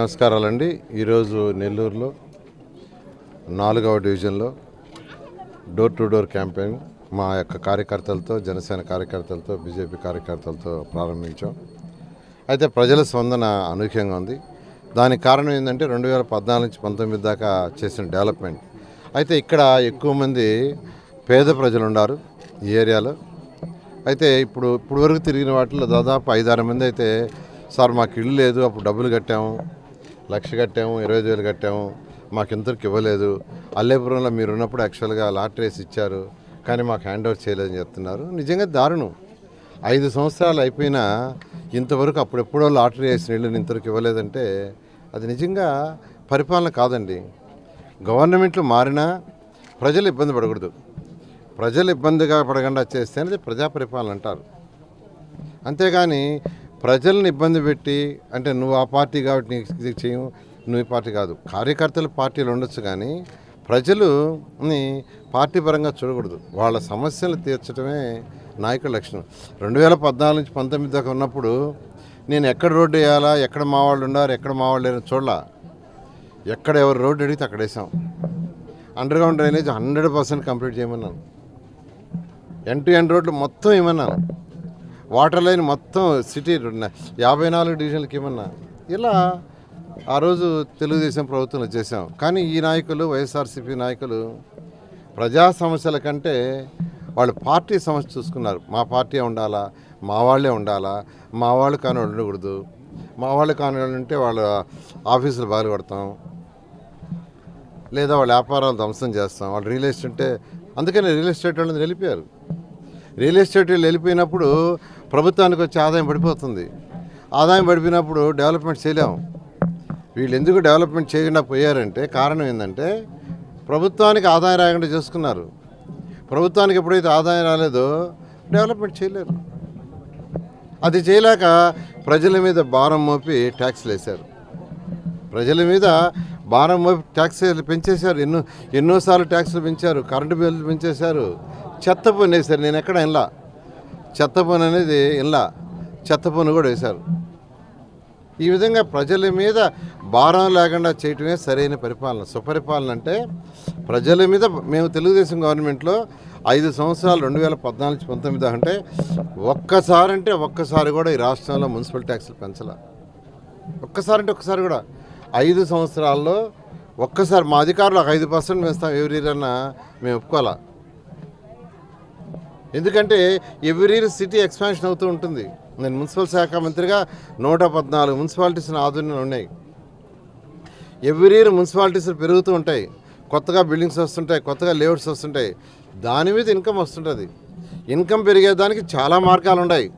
నమస్కారాలండి. ఈరోజు నెల్లూరులో నాలుగవ డివిజన్లో డోర్ టు డోర్ క్యాంపెయిన్ మా యొక్క కార్యకర్తలతో జనసేన కార్యకర్తలతో బీజేపీ కార్యకర్తలతో ప్రారంభించాం. అయితే ప్రజల స్పందన అనూహ్యంగా ఉంది. దానికి కారణం ఏంటంటే రెండు వేల పద్నాలుగు నుంచి పంతొమ్మిది దాకా చేసిన డెవలప్మెంట్. అయితే ఇక్కడ ఎక్కువ మంది పేద ప్రజలు ఉన్నారు ఈ ఏరియాలో. అయితే ఇప్పుడు ఇప్పుడు వరకు తిరిగిన వాటిలో దాదాపు ఐదారు మంది అయితే సార్ మాకు ఇల్లు లేదు అప్పుడు డబ్బులు కట్టాము లక్ష కట్టాము ఇరవై వేలు కట్టాము మాకు ఇంతవరకు ఇవ్వలేదు. అల్లేపురంలో మీరు ఉన్నప్పుడు యాక్చువల్గా లాటరీ వేసి ఇచ్చారు కానీ మాకు హ్యాండ్ ఓవర్ చేయలేదని చెప్తున్నారు. నిజంగా దారుణం. ఐదు సంవత్సరాలు అయిపోయినా ఇంతవరకు అప్పుడెప్పుడో లాటరీ వేసిన ఇల్లుని ఇంతవరకు ఇవ్వలేదంటే అది నిజంగా పరిపాలన కాదండి. గవర్నమెంట్లు మారినా ప్రజలు ఇబ్బంది పడకూడదు. ప్రజలు ఇబ్బందిగా పడకుండా చేస్తే అనేది ప్రజా పరిపాలన అంటారు. అంతేగాని ప్రజల్ని ఇబ్బంది పెట్టి అంటే నువ్వు ఆ పార్టీ కాబట్టి నీకు ఇది చేయము నువ్వు ఈ పార్టీ కాదు. కార్యకర్తలు పార్టీలు ఉండొచ్చు కానీ ప్రజలుని పార్టీ పరంగా చూడకూడదు. వాళ్ళ సమస్యలు తీర్చడమే నాయకుల లక్షణం రెండు వేల పద్నాలుగు నుంచి పంతొమ్మిది దాకా ఉన్నప్పుడు నేను ఎక్కడ రోడ్డు వేయాలా ఎక్కడ మా వాళ్ళు ఉన్నారు ఎక్కడ మా వాళ్ళు లేరు చూడాల. ఎక్కడ ఎవరు రోడ్డు అడిగితే అక్కడ వేసాం. Underground drainage hundred percent complete చేయమన్నాను. End to end రోడ్లు మొత్తం ఇవ్వన్నాను వాటర్ లైన్ మొత్తం సిటీ యాభై నాలుగు డివిజన్లకి ఏమన్నా? ఇలా ఆ రోజు తెలుగుదేశం ప్రభుత్వంలో చేశాం. కానీ ఈ నాయకులు వైఎస్ఆర్సీపీ నాయకులు ప్రజా సమస్యల కంటే వాళ్ళు పార్టీ సమస్య చూసుకున్నారు. మా పార్టీ ఉండాలా? మా వాళ్ళే ఉండాలా? మా వాళ్ళు కాని వాళ్ళు ఉండకూడదు. మా వాళ్ళు కాని వాళ్ళు ఉంటే వాళ్ళ ఆఫీసులు బాగా లేదా వాళ్ళ వ్యాపారాలు ధ్వంసం చేస్తాం. వాళ్ళు రియల్ ఎస్టేట్ ఉంటే అందుకని రియల్ ఎస్టేట్ వాళ్ళని వెళ్ళిపోయారు రియల్ ఎస్టేట్ వెళ్ళిపోయినప్పుడు ప్రభుత్వానికి వచ్చే ఆదాయం పడిపోతుంది. ఆదాయం పడిపోయినప్పుడు డెవలప్మెంట్ చేయలేము వీళ్ళు ఎందుకు డెవలప్మెంట్ చేయకుండా పోయారంటే కారణం ఏంటంటే ప్రభుత్వానికి ఆదాయం రాకుండా చేసుకున్నారు. ప్రభుత్వానికి ఎప్పుడైతే ఆదాయం రాలేదో డెవలప్మెంట్ చేయలేరు. అది చేయలేక ప్రజల మీద భారం మోపి ట్యాక్స్లు వేశారు. ప్రజల మీద భారం మోపి ట్యాక్స్ పెంచేశారు. ఎన్నో ఎన్నోసార్లు ట్యాక్స్లు పెంచారు. కరెంటు బిల్లు పెంచేశారు. చెత్త పని వేశారు. నేను ఎక్కడ ఇలా చెత్త పన్ను అనేది ఇలా చెత్త పన్ను కూడా వేశారు. ఈ విధంగా ప్రజల మీద భారం లేకుండా చేయటమే సరైన పరిపాలన. సుపరిపాలన అంటే ప్రజల మీద మేము తెలుగుదేశం గవర్నమెంట్లో ఐదు సంవత్సరాలు రెండు వేల పద్నాలుగు పంతొమ్మిది అంటే ఒక్కసారి అంటే ఒక్కసారి కూడా ఈ రాష్ట్రంలో మున్సిపల్ ట్యాక్సులు పెంచాల. ఒక్కసారి అంటే ఒక్కసారి కూడా. ఐదు సంవత్సరాల్లో ఒక్కసారి మా అధికారులు ఒక ఐదు పర్సెంట్ పెంచుతాం ఎవరి అన్నా మేము ఒప్పుకోవాలా? ఎందుకంటే ఎవ్రీ సిటీ ఎక్స్పాన్షన్ అవుతూ ఉంటుంది. నేను మున్సిపల్ శాఖ మంత్రిగా నూట పద్నాలుగు మున్సిపాలిటీస్ నా ఉన్నాయి. ఎవ్రీ ఇయర్ మున్సిపాలిటీస్ పెరుగుతూ ఉంటాయి. కొత్తగా బిల్డింగ్స్ వస్తుంటాయి కొత్తగా లేఅవుట్స్ వస్తుంటాయి. దాని మీద ఇన్కమ్ వస్తుంటుంది. ఇన్కమ్ పెరిగేదానికి చాలా మార్గాలు ఉన్నాయి.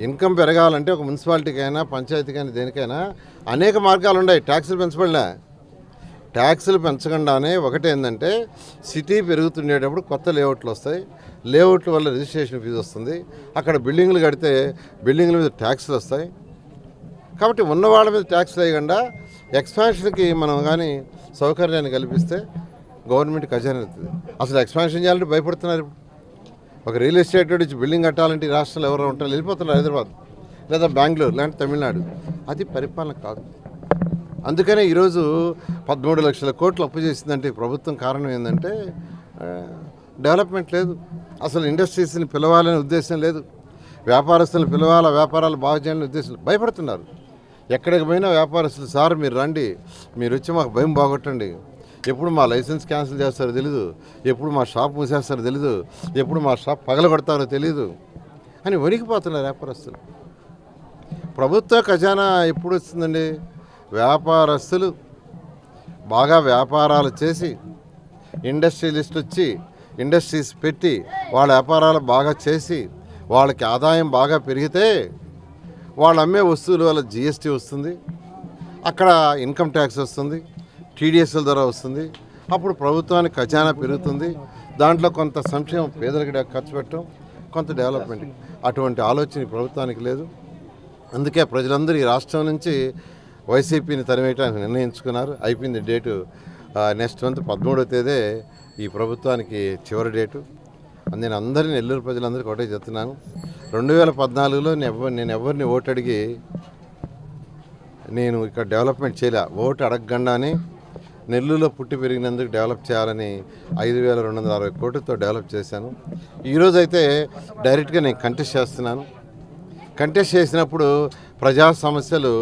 ఇన్కమ్ పెరగాలంటే ఒక మున్సిపాలిటీకైనా పంచాయతీకైనా దేనికైనా అనేక మార్గాలు ఉన్నాయి. ట్యాక్సులు పెంచబడినా ట్యాక్సులు పెంచకుండానే ఒకటి ఏంటంటే సిటీ పెరుగుతుండేటప్పుడు కొత్త లేఅవుట్లు వస్తాయి. లేఅవుట్ల వల్ల రిజిస్ట్రేషన్ ఫీజు వస్తుంది. అక్కడ బిల్డింగ్లు కడితే బిల్డింగ్ల మీద ట్యాక్సులు వస్తాయి. కాబట్టి ఉన్నవాళ్ళ మీద ట్యాక్స్ వేయకుండా ఎక్స్పాన్షన్కి మనం కానీ సౌకర్యాన్ని కల్పిస్తే గవర్నమెంట్ ఖజానా అవుతుంది అసలు ఎక్స్పాన్షన్ చేయాలంటే భయపడుతున్నారు ఇప్పుడు. ఒక రియల్ ఎస్టేట్ నుంచి బిల్డింగ్ కట్టాలంటే రాష్ట్రంలో ఎవరు ఉంటారు వెళ్ళిపోతున్నారు హైదరాబాద్ లేదా బెంగళూరు లాంటి తమిళనాడు. అది పరిపాలన కాదు. అందుకనే ఈరోజు పదమూడు లక్షల కోట్లు అప్పు చేసిందంటే ప్రభుత్వం కారణం ఏంటంటే డెవలప్మెంట్ లేదు. అసలు ఇండస్ట్రీస్ని పిలవాలనే ఉద్దేశం లేదు. వ్యాపారస్తులను పిలవాల వ్యాపారాలు బాగు చేయాలనే ఉద్దేశం భయపడుతున్నారు. ఎక్కడికి పోయినా వ్యాపారస్తులు సార్ మీరు రండి. మీరు వచ్చి మాకు భయం బాగొట్టండి. ఎప్పుడు మా లైసెన్స్ క్యాన్సిల్ చేస్తారో తెలీదు. ఎప్పుడు మా షాప్ మూసేస్తారో తెలీదు. ఎప్పుడు మా షాప్ పగలగొడతారో తెలీదు. అని వణికిపోతున్నారు వ్యాపారస్తులు. ప్రభుత్వ ఖజానా ఎప్పుడు వస్తుందండి వ్యాపారస్తులు బాగా వ్యాపారాలు చేసి ఇండస్ట్రియలిస్ట్ వచ్చి ఇండస్ట్రీస్ పెట్టి వాళ్ళ వ్యాపారాలు బాగా చేసి వాళ్ళకి ఆదాయం బాగా పెరిగితే వాళ్ళు అమ్మే వస్తువుల వల్ల జిఎస్టీ వస్తుంది అక్కడ ఇన్కమ్ ట్యాక్స్ వస్తుంది టీడీఎస్ల ద్వారా వస్తుంది అప్పుడు ప్రభుత్వానికి ఖజానా పెరుగుతుంది. దాంట్లో కొంత సంక్షేమం పేదలకు ఖర్చు పెట్టడం కొంత డెవలప్మెంట్. అటువంటి ఆలోచన ప్రభుత్వానికి లేదు. అందుకే ప్రజలందరూ ఈ రాష్ట్రం నుంచి వైసీపీని తరివేయడానికి నిర్ణయించుకున్నారు. అయిపోయింది డేటు. నెక్స్ట్ మంత్ పదమూడవ తేదీ ఈ ప్రభుత్వానికి చివరి డేటు. నేను అందరినీ నెల్లూరు ప్రజలందరికీ ఒకటే చెప్తున్నాను. రెండు వేల పద్నాలుగులో నేను నేను ఎవరిని ఓటు అడిగి నేను ఇక్కడ డెవలప్మెంట్ చేయలే. ఓటు అడగకుండానే నెల్లూరులో పుట్టి పెరిగినందుకు డెవలప్ చేయాలని ఐదు వేల రెండు వందల అరవై కోట్లతో డెవలప్ చేశాను. ఈరోజు అయితే డైరెక్ట్గా నేను కంటెస్ట్ చేస్తున్నాను. కంటెస్ట్ చేసినప్పుడు ప్రజా సమస్యలు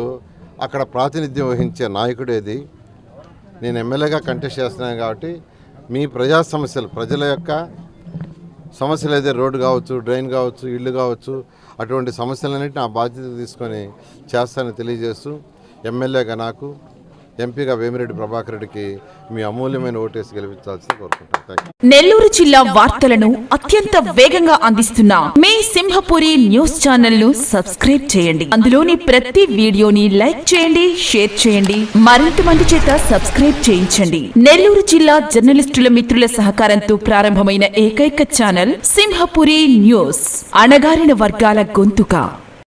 అక్కడ ప్రాతినిధ్యం వహించే నాయకుడేది. నేను ఎమ్మెల్యేగా కంటెస్ట్ చేస్తున్నాను కాబట్టి మీ ప్రజా సమస్యలు ప్రజల యొక్క సమస్యలు అయితే రోడ్డు కావచ్చు డ్రైన్ కావచ్చు ఇల్లు కావచ్చు అటువంటి సమస్యలన్నింటినీ నా బాధ్యత తీసుకొని చేస్తానని తెలియజేస్తూ ఎమ్మెల్యేగా నాకు ఎంపీగా వేమిరెడ్డి ప్రభాకర్ రెడ్డికి మీ అమూల్యమైన ఓటేసి గెలిపించాల్సి కోరుకుంటాను నెల్లూరు జిల్లా వార్తలను అత్యంత వేగంగా అందిస్తున్న మీ సింహపురి న్యూస్ ఛానల్ను సబ్స్క్రైబ్ చేయండి. అందులోని ప్రతి వీడియోని లైక్ చేయండి షేర్ చేయండి. మరింత మంది చేత సబ్స్క్రైబ్ చేయించండి. నెల్లూరు జిల్లా జర్నలిస్టుల మిత్రుల సహకారంతో ప్రారంభమైన ఏకైక ఛానల్ సింహపురి న్యూస్. అణగారిన వర్గాల గొంతుక.